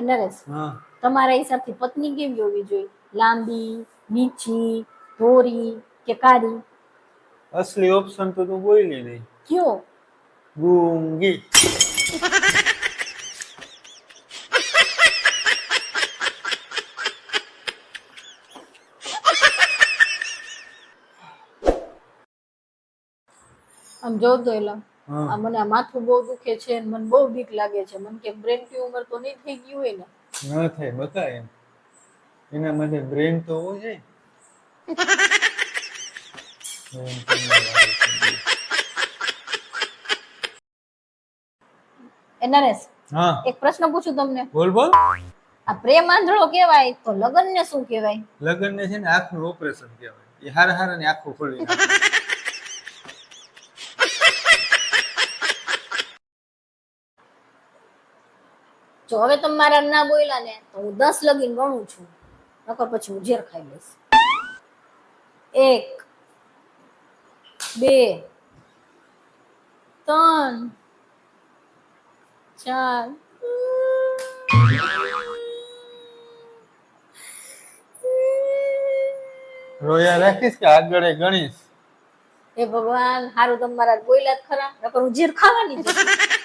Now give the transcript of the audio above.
એ નરેશ. તમારા હિસાબથી પત્ની કેવી હોવી જોઈએ? લાંબી નીચી ધોરી કે કાળી? અસલી ઓપ્શન તો તું બોલી નહીં કયો? ગુંગી આમ જોતો એલા. હા આ મને આ માથું બહુ દુખે છે અને મને બહુ બીક લાગે છે. મને કે બ્રેન ટ્યુમર તો નહીં થઈ ગયું હોય ને. ન થાય બતાય એમ. એના માટે બ્રેન તો હોવું જોઈએ. brain તો ન લાગે છે. એ નરેશ હા. એક પ્રશ્ન પૂછું તમને. બોલ બોલ. આ પ્રેમ આંધળો કહેવાય તો લગન ને શું કહેવાય? લગ્ન ને છે ને આંખનું ઓપરેશન કહેવાય. એ હાર હાર ને આંખો ખોલી નાખે. જો હવે તમે મારા ના બોલ્યા ને તો હું દસ લગીન ગણું છું. નકર પછી હું ઝેર ખાઈ લઈશ. એક બે ત્રણ ચાર. રોયા રાખીશ કે આગળ ગણીશ? એ ભગવાન હારું તમારા બોયલા જ ખરા. નકર હું ઝેર ખાવાની છું.